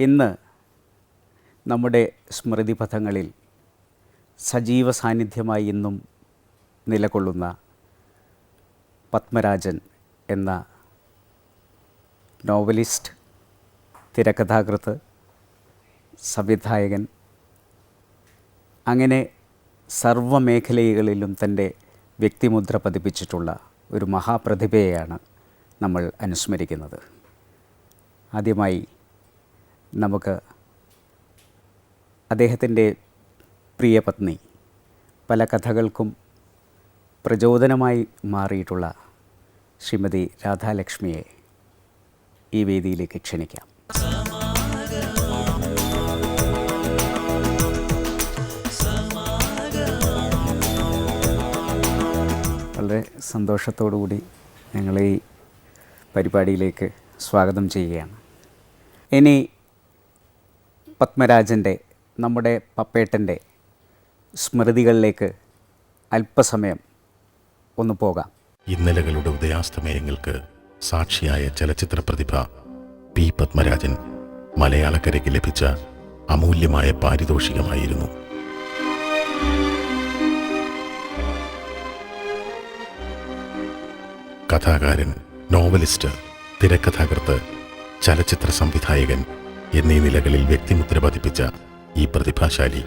ഇന്ന് നമ്മുടെ സ്മൃതിപഥങ്ങളിൽ സജീവ സാന്നിധ്യമായി ഇന്നും നിലകൊള്ളുന്ന പത്മരാജൻ എന്ന നോവലിസ്റ്റ് തിരക്കഥാകൃത്ത് സംവിധായകൻ അങ്ങനെ സർവമേഖലകളിലും തന്റെ വ്യക്തിമുദ്ര പതിപ്പിച്ചിട്ടുള്ള ഒരു മഹാപ്രതിഭയെയാണ് നമ്മൾ അനുസ്മരിക്കുന്നത്. ആദ്യമായി നമുക്ക് അദ്ദേഹത്തിന്റെ പ്രിയ പത്നി പല കഥകൾക്കും പ്രചോദനമായി മാറിയിട്ടുള്ള ശ്രീമതി രാധാലക്ഷ്മിയെ ഈ വേദിയിലേക്ക് ക്ഷണിക്കാം. വളരെ സന്തോഷത്തോടു കൂടി ഞങ്ങൾ ഈ പരിപാടിയിലേക്ക് സ്വാഗതം ചെയ്യുകയാണ്. ഇനി പത്മരാജന്റെ നമ്മുടെ പപ്പേട്ടന്റെ സ്മൃതികളിലേക്ക് അല്പസമയം ഒന്ന് പോകാം. ഇന്നലകളുടെ ഉദയാസ്തമയങ്ങൾക്ക് സാക്ഷിയായ ചലച്ചിത്ര പ്രതിഭ പി പത്മരാജൻ മലയാളക്കരയ്ക്ക് ലഭിച്ച അമൂല്യമായ പാരിതോഷികമായിരുന്നു. കഥാകാരൻ നോവലിസ്റ്റ് തിരക്കഥാകൃത്ത് ചലച്ചിത്ര സംവിധായകൻ എന്നീ നിലകളിൽ വ്യക്തിമുദ്ര പതിപ്പിച്ച ഈ പ്രതിഭാശാലി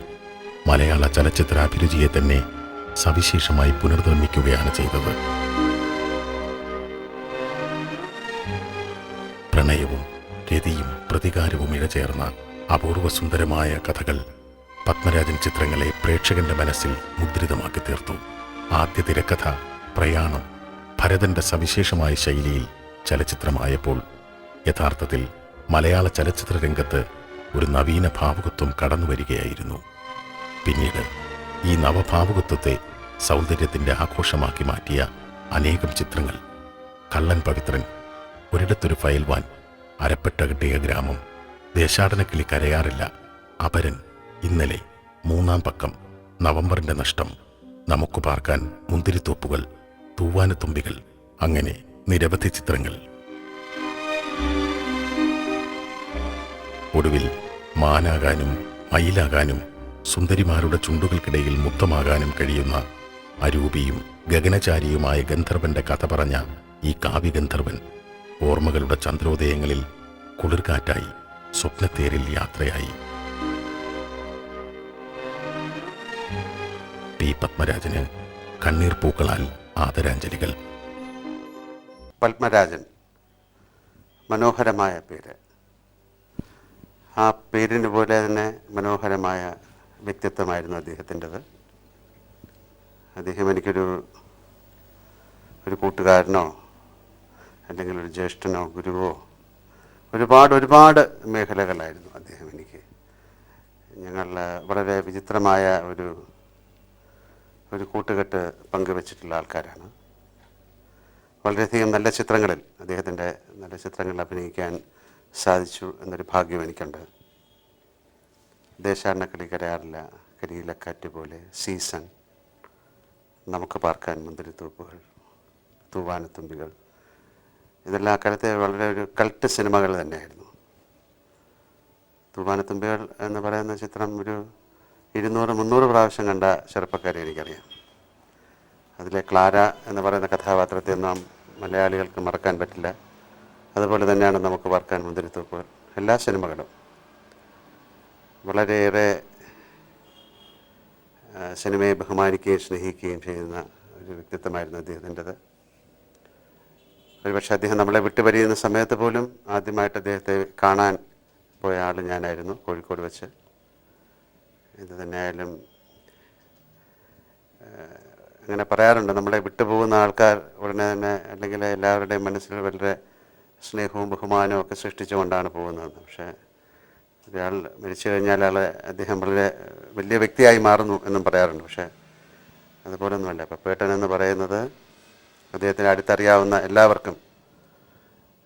മലയാള ചലച്ചിത്ര അഭിരുചിയെ തന്നെ സവിശേഷമായി പുനർനിർമ്മിക്കുകയാണ് ചെയ്തത്. പ്രണയവും രതിയും പ്രതികാരവും ഇഴചേർന്ന അപൂർവ സുന്ദരമായ കഥകൾ പത്മരാജൻ ചിത്രങ്ങളെ പ്രേക്ഷകന്റെ മനസ്സിൽ മുദ്രിതമാക്കി തീർത്തു. ആദ്യ തിരക്കഥ പ്രയാണം ഭരതന്റെ സവിശേഷമായ ശൈലിയിൽ ചലച്ചിത്രമായപ്പോൾ യഥാർത്ഥത്തിൽ മലയാള ചലച്ചിത്ര രംഗത്ത് ഒരു നവീന ഭാവുകത്വം കടന്നു വരികയായിരുന്നു. പിന്നീട് ഈ നവഭാവുകത്വത്തെ സൗന്ദര്യത്തിന്റെ ആഘോഷമാക്കി മാറ്റിയ അനേകം ചിത്രങ്ങൾ. കള്ളൻ പവിത്രൻ ഒരിടത്തൊരു ഫയൽവാൻ അരപ്പെട്ട കിട്ടിയ ഗ്രാമം ദേശാടനക്കിളി കരയാറില്ല അപരൻ ഇന്നലെ മൂന്നാം പക്കം നവംബറിന്റെ നഷ്ടം നമുക്ക് പാർക്കാൻ മുന്തിരിത്തോപ്പുകൾ തൂവാനത്തുമ്പികൾ അങ്ങനെ നിരവധി ചിത്രങ്ങൾ. ഒടുവിൽ മാനാകാനും മയിലാകാനും സുന്ദരിമാരുടെ ചുണ്ടുകൾക്കിടയിൽ മുക്തമാകാനും കഴിയുന്ന അരൂപിയും ഗഗനചാരിയുമായ ഗന്ധർവന്റെ കഥ പറഞ്ഞ ഈ കാവ്യഗന്ധർവൻ ഓർമ്മകളുടെ ചന്ദ്രോദയങ്ങളിൽ കുളിർകാറ്റായി സ്വപ്നത്തേരിൽ യാത്രയായി. പി പത്മരാജന് കണ്ണീർ പൂക്കളാൽ ആദരാഞ്ജലികൾ. പത്മരാജൻ മനോഹരമായ പേര്. ആ പേരിന് പോലെ തന്നെ മനോഹരമായ വ്യക്തിത്വമായിരുന്നു അദ്ദേഹത്തിന്റെത്. അദ്ദേഹം എനിക്കൊരു ഒരു കൂട്ടുകാരനോ അല്ലെങ്കിൽ ഒരു ജ്യേഷ്ഠനോ ഗുരുവോ ഒരുപാട് ഒരുപാട് മേഖലകളായിരുന്നു അദ്ദേഹം എനിക്ക്. ഞങ്ങൾ വളരെ വിചിത്രമായ ഒരു ഒരു കൂട്ടുകെട്ട് പങ്കുവച്ചിട്ടുള്ള ആൾക്കാരാണ്. വളരെയധികം നല്ല ചിത്രങ്ങളിൽ അദ്ദേഹത്തിന്റെ നല്ല ചിത്രങ്ങളിൽ അഭിനയിക്കാൻ സാധിച്ചു എന്നൊരു ഭാഗ്യം എനിക്കുണ്ട്. ദേശാടനക്കളി കരയാറില്ല കരിയിലക്കാറ്റ് പോലെ സീസൺ. നമുക്ക് പാർക്കാൻ മുന്തിരിത്തൂപ്പുകൾ തൂവാനത്തുമ്പികൾ. ഇതെല്ലാം അക്കാലത്തെ വളരെ ഒരു കൾട്ട് സിനിമകൾ തന്നെയായിരുന്നു. തൂവാനത്തുമ്പികൾ എന്ന് പറയുന്ന ചിത്രം ഒരു ഇരുന്നൂറ് മുന്നൂറ് പ്രാവശ്യം കണ്ട ചെറുപ്പക്കാരെ എനിക്കറിയാം. അതിലെ ക്ലാര എന്ന് പറയുന്ന കഥാപാത്രത്തെ നാം മലയാളികൾക്ക് മറക്കാൻ പറ്റില്ല. അതുപോലെ തന്നെയാണ് നമുക്ക് വർക്കാൻ മുന്തിരിത്തോപ്പുകൾ എല്ലാ സിനിമകളും. വളരെയേറെ സിനിമയെ ബഹുമാനിക്കുകയും സ്നേഹിക്കുകയും ചെയ്യുന്ന ഒരു വ്യക്തിത്വമായിരുന്നു അദ്ദേഹത്തിന്റെത്. ഒരുപക്ഷെ അദ്ദേഹം നമ്മളെ വിട്ടുപരിയുന്ന സമയത്ത് പോലും ആദ്യമായിട്ട് അദ്ദേഹത്തെ കാണാൻ പോയ ആൾ ഞാനായിരുന്നു കോഴിക്കോട് വെച്ച്. എന്ത് തന്നെയായാലും അങ്ങനെ പറയാറുണ്ട് നമ്മളെ വിട്ടുപോകുന്ന ആൾക്കാർ ഉടനെ തന്നെ അല്ലെങ്കിൽ എല്ലാവരുടെയും മനസ്സിൽ വളരെ സ്നേഹവും ബഹുമാനവും ഒക്കെ സൃഷ്ടിച്ചുകൊണ്ടാണ് പോകുന്നത്. പക്ഷേ ഒരാൾ മരിച്ചു കഴിഞ്ഞാൽ ആൾ അദ്ദേഹം വളരെ വലിയ വ്യക്തിയായി മാറുന്നു എന്നും പറയാറുണ്ട്. പക്ഷേ അതുപോലൊന്നുമല്ല. പപ്പേട്ടൻ എന്ന് പറയുന്നത് അദ്ദേഹത്തിന് അടുത്തറിയാവുന്ന എല്ലാവർക്കും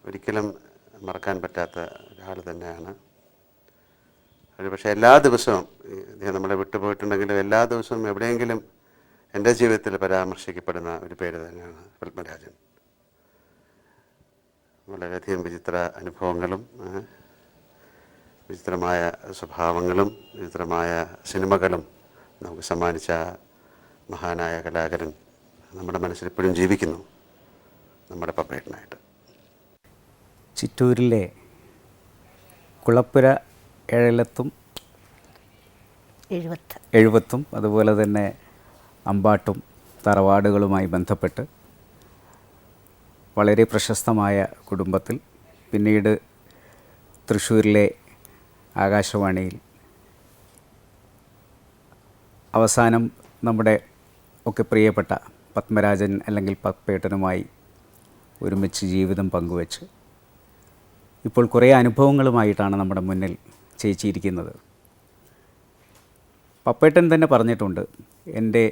ഒരിക്കലും മറക്കാൻ പറ്റാത്ത ഒരാൾ തന്നെയാണ്. ഒരു പക്ഷേ എല്ലാ ദിവസവും ഇദ്ദേഹം നമ്മളെ വിട്ടുപോയിട്ടുണ്ടെങ്കിലും എല്ലാ ദിവസവും എവിടെയെങ്കിലും എന്റെ ജീവിതത്തിൽ പരാമർശിക്കപ്പെടുന്ന ഒരു പേര് തന്നെയാണ് പത്മരാജൻ. വളരെയധികം വിചിത്ര അനുഭവങ്ങളും വിചിത്രമായ സ്വഭാവങ്ങളും വിചിത്രമായ സിനിമകളും നമുക്ക് സമ്മാനിച്ച മഹാനായ കലാകാരൻ നമ്മുടെ മനസ്സിൽ ഇപ്പോഴും ജീവിക്കുന്നു നമ്മുടെ പപ്പേട്ടനായിട്ട്. ചിറ്റൂരിലെ കുളപ്പുര ഏഴിലത്തും എഴുപത്ത്. എഴുപത്തും അതുപോലെ തന്നെ അമ്പാട്ടും തറവാടുകളുമായി ബന്ധപ്പെട്ട് വളരെ പ്രശസ്തമായ കുടുംബത്തിൽ പിന്നീട് തൃശ്ശൂരിലെ ആകാശവാണിയിൽ. അവസാനം നമ്മുടെ ഒക്കെ പ്രിയപ്പെട്ട പത്മരാജൻ അല്ലെങ്കിൽ പപ്പേട്ടനുമായി ഒരുമിച്ച് ജീവിതം പങ്കുവച്ച് ഇപ്പോൾ കുറേ അനുഭവങ്ങളുമായിട്ടാണ് നമ്മുടെ മുന്നിൽ ചേച്ചിയിരിക്കുന്നത്. പപ്പേട്ടൻ തന്നെ പറഞ്ഞിട്ടുണ്ട് എന്റെ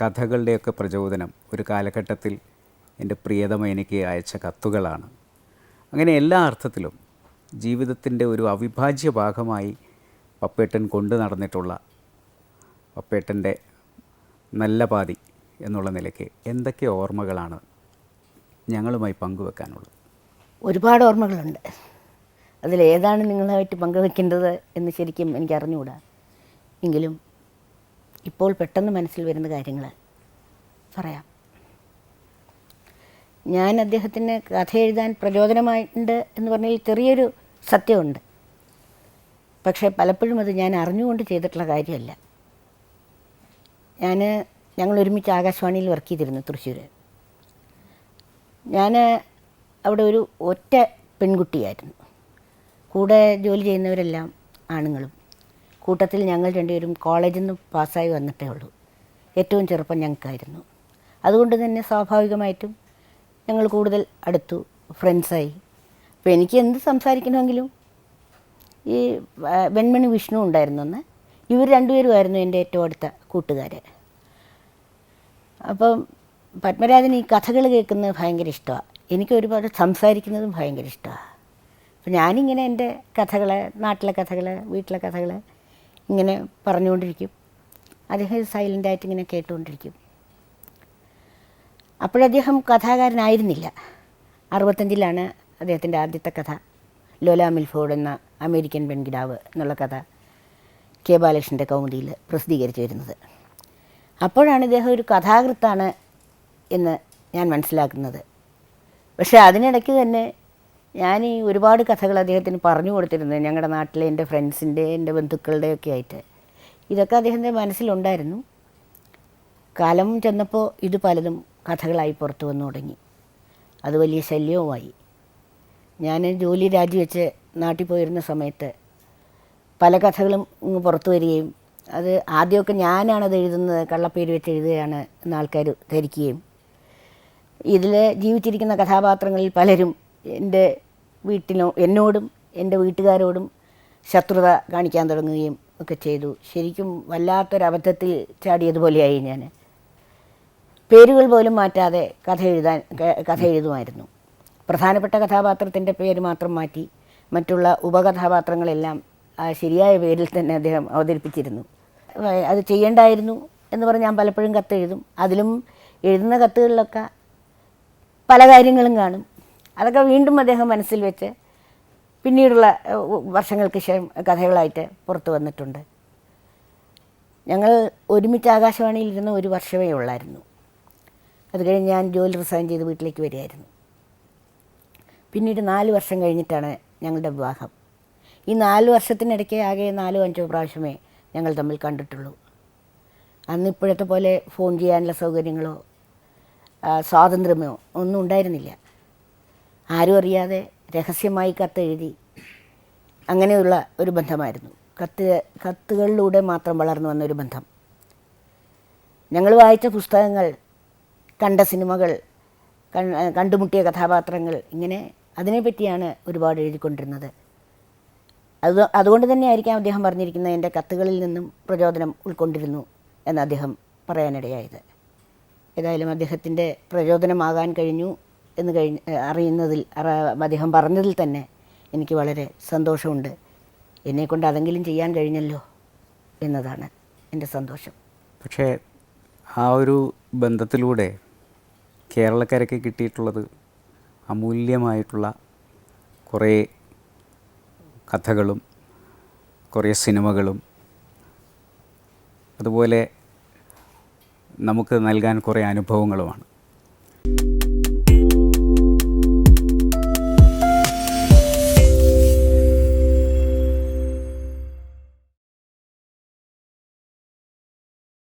കഥകളുടെയൊക്കെ പ്രചോദനം ഒരു കാലഘട്ടത്തിൽ എന്റെ പ്രിയതമ എനിക്ക് അയച്ച കത്തുകളാണ്. അങ്ങനെ എല്ലാ അർത്ഥത്തിലും ജീവിതത്തിന്റെ ഒരു അവിഭാജ്യ ഭാഗമായി പപ്പേട്ടൻ കൊണ്ടു നടന്നിട്ടുള്ള പപ്പേട്ടന്റെ നല്ല പാതി എന്നുള്ള നിലയ്ക്ക് എന്തൊക്കെ ഓർമ്മകളാണ് ഞങ്ങളുമായി പങ്കുവെക്കാനുള്ളത്? ഒരുപാട് ഓർമ്മകളുണ്ട്. അതിലേതാണ് നിങ്ങളായിട്ട് പങ്കുവെക്കേണ്ടത് എന്ന് ശരിക്കും എനിക്ക് അറിഞ്ഞുകൂടാ എങ്കിലും ഇപ്പോൾ പെട്ടെന്ന് മനസ്സിൽ വരുന്ന കാര്യങ്ങൾ പറയാം. ഞാൻ അദ്ദേഹത്തിന് കഥ എഴുതാൻ പ്രചോദനമായിട്ടുണ്ട് എന്ന് പറഞ്ഞാൽ ചെറിയൊരു സത്യമുണ്ട്. പക്ഷേ പലപ്പോഴും അത് ഞാൻ അറിഞ്ഞുകൊണ്ട് ചെയ്തിട്ടുള്ള കാര്യമല്ല. ഞാൻ ഞങ്ങൾ ഒരുമിച്ച് ആകാശവാണിയിൽ വർക്ക് ചെയ്തിരുന്നു തൃശ്ശൂർ ഞാൻ അവിടെ ഒരു ഒറ്റ പെൺകുട്ടിയായിരുന്നു. കൂടെ ജോലി ചെയ്യുന്നവരെല്ലാം ആണുങ്ങളും. കൂട്ടത്തിൽ ഞങ്ങൾ രണ്ടുപേരും കോളേജിൽ നിന്ന് പാസ്സായി വന്നിട്ടേ ഉള്ളൂ. ഏറ്റവും ചെറുപ്പം ഞങ്ങൾക്കായിരുന്നു. അതുകൊണ്ട് തന്നെ സ്വാഭാവികമായിട്ടും ഞങ്ങൾ കൂടുതൽ അടുത്തു ഫ്രണ്ട്സായി അപ്പോൾ എനിക്ക് എന്ത് സംസാരിക്കണമെങ്കിലും? ഈ വെൺമണി വിഷ്ണു ഉണ്ടായിരുന്നു അന്ന്. ഇവർ രണ്ടുപേരുമായിരുന്നു എന്റെ ഏറ്റവും അടുത്ത കൂട്ടുകാർ അപ്പം പത്മരാജൻ ഈ കഥകൾ കേൾക്കുന്നത് ഭയങ്കര ഇഷ്ടമാണ് എനിക്ക് ഒരുപാട് സംസാരിക്കുന്നതും ഭയങ്കര ഇഷ്ടമാണ് അപ്പം ഞാനിങ്ങനെ എന്റെ കഥകൾ നാട്ടിലെ കഥകൾ വീട്ടിലെ കഥകൾ ഇങ്ങനെ പറഞ്ഞുകൊണ്ടിരിക്കും. അദ്ദേഹം സൈലന്റായിട്ട് ഇങ്ങനെ കേട്ടുകൊണ്ടിരിക്കും. അപ്പോഴദ്ദേഹം കഥാകാരനായിരുന്നില്ല. അറുപത്തഞ്ചിലാണ് അദ്ദേഹത്തിന്റെ ആദ്യത്തെ കഥ. ലോല മിൽഫോർഡ് എന്ന അമേരിക്കൻ പെൺകിടാവ് എന്നുള്ള കഥ കെ ബാലകൃഷ്ണന്റെ കൗമുദിയിൽ പ്രസിദ്ധീകരിച്ചു വരുന്നത്. അപ്പോഴാണ് ഇദ്ദേഹം ഒരു കഥാകൃത്താണ് എന്ന് ഞാൻ മനസ്സിലാക്കുന്നത്. പക്ഷേ അതിനിടയ്ക്ക് തന്നെ ഞാൻ ഈ ഒരുപാട് കഥകൾ അദ്ദേഹത്തിന് പറഞ്ഞു കൊടുത്തിരുന്നത് ഞങ്ങളുടെ നാട്ടിലെ എന്റെ ഫ്രണ്ട്സിന്റെ എന്റെ ബന്ധുക്കളുടെയൊക്കെ ആയിട്ട്. ഇതൊക്കെ അദ്ദേഹത്തിന്റെ മനസ്സിലുണ്ടായിരുന്നു. കാലം ചെന്നപ്പോൾ ഇത് പലതും കഥകളായി പുറത്തു വന്നു തുടങ്ങി. അത് വലിയ ശല്യവുമായി. ഞാൻ ജോലി രാജിവെച്ച് നാട്ടിൽ പോയിരുന്ന സമയത്ത് പല കഥകളും ഇങ്ങ് പുറത്തു വരികയും അത് ആദ്യമൊക്കെ ഞാനാണത് എഴുതുന്നത് കള്ളപ്പേര് വെച്ച് എഴുതുകയാണ് എന്ന് ആൾക്കാർ ധരിക്കുകയും. ഇതിൽ ജീവിച്ചിരിക്കുന്ന കഥാപാത്രങ്ങളിൽ പലരും എന്റെ വീട്ടിനോ എന്നോടും എന്റെ വീട്ടുകാരോടും ശത്രുത കാണിക്കാൻ തുടങ്ങുകയും ഒക്കെ ചെയ്തു. ശരിക്കും വല്ലാത്തൊരബദ്ധത്തിൽ ചാടിയതുപോലെയായി ഞാൻ പേരുകൾ പോലും മാറ്റാതെ കഥ എഴുതാൻ കഥ എഴുതുമായിരുന്നു. പ്രധാനപ്പെട്ട കഥാപാത്രത്തിന്റെ പേര് മാത്രം മാറ്റി മറ്റുള്ള ഉപകഥാപാത്രങ്ങളെല്ലാം ശരിയായ പേരിൽ തന്നെ അദ്ദേഹം അവതരിപ്പിച്ചിരുന്നു. അത് ചെയ്യേണ്ടായിരുന്നു എന്ന് പറഞ്ഞ് ഞാൻ പലപ്പോഴും കത്ത് എഴുതും അതിലും എഴുതുന്ന കത്തുകളിലൊക്കെ പല കാര്യങ്ങളും കാണും. അതൊക്കെ വീണ്ടും അദ്ദേഹം മനസ്സിൽ വെച്ച് പിന്നീടുള്ള വർഷങ്ങൾക്ക് ശേഷം കഥകളായിട്ട് പുറത്തു വന്നിട്ടുണ്ട്. ഞങ്ങൾ ഒരുമിച്ച് ആകാശവാണിയിൽ ഇരുന്ന ഒരു വർഷമേ ഉള്ളായിരുന്നു. അത് കഴിഞ്ഞ് ഞാൻ ജോലി റിസൈൻ ചെയ്ത് വീട്ടിലേക്ക് വരികയായിരുന്നു. പിന്നീട് നാല് വർഷം കഴിഞ്ഞിട്ടാണ് ഞങ്ങളുടെ വിവാഹം. ഈ നാല് വർഷത്തിനിടയ്ക്ക് ആകെ നാലോ അഞ്ചോ പ്രാവശ്യമേ ഞങ്ങൾ തമ്മിൽ കണ്ടിട്ടുള്ളൂ. അന്ന് ഇപ്പോഴത്തെ പോലെ ഫോൺ ചെയ്യാനുള്ള സൗകര്യങ്ങളോ സ്വാതന്ത്ര്യമോ ഒന്നും ഉണ്ടായിരുന്നില്ല. ആരും അറിയാതെ രഹസ്യമായി കത്തെഴുതി അങ്ങനെയുള്ള ഒരു ബന്ധമായിരുന്നു. കത്ത് കത്തുകളിലൂടെ മാത്രം വളർന്നു വന്ന ഒരു ബന്ധം. ഞങ്ങൾ വായിച്ച പുസ്തകങ്ങൾ കണ്ട സിനിമകൾ കണ്ടുമുട്ടിയ കഥാപാത്രങ്ങൾ ഇങ്ങനെ അതിനെപ്പറ്റിയാണ് ഒരുപാട് എഴുതിക്കൊണ്ടിരുന്നത്. അത് അതുകൊണ്ട് തന്നെയായിരിക്കാം അദ്ദേഹം പറഞ്ഞിരിക്കുന്നത് എന്റെ കത്തുകളിൽ നിന്നും പ്രചോദനം ഉൾക്കൊണ്ടിരുന്നു എന്ന് അദ്ദേഹം പറയാനിടയായത്. ഏതായാലും അദ്ദേഹത്തിന്റെ പ്രചോദനമാകാൻ കഴിഞ്ഞു എന്ന് കഴിഞ്ഞ് അറിയുന്നതിൽ അദ്ദേഹം പറഞ്ഞതിൽ തന്നെ എനിക്ക് വളരെ സന്തോഷമുണ്ട്. എന്നെക്കൊണ്ട് അതെങ്കിലും ചെയ്യാൻ കഴിഞ്ഞല്ലോ എന്നതാണ് എന്റെ സന്തോഷം. പക്ഷേ ആ ഒരു ബന്ധത്തിലൂടെ കേരളക്കരയ്ക്ക് കിട്ടിയിട്ടുള്ളത് അമൂല്യമായിട്ടുള്ള കുറേ കഥകളും കുറേ സിനിമകളും. അതുപോലെ നമുക്ക് നൽകാൻ കുറേ അനുഭവങ്ങളുമാണ്.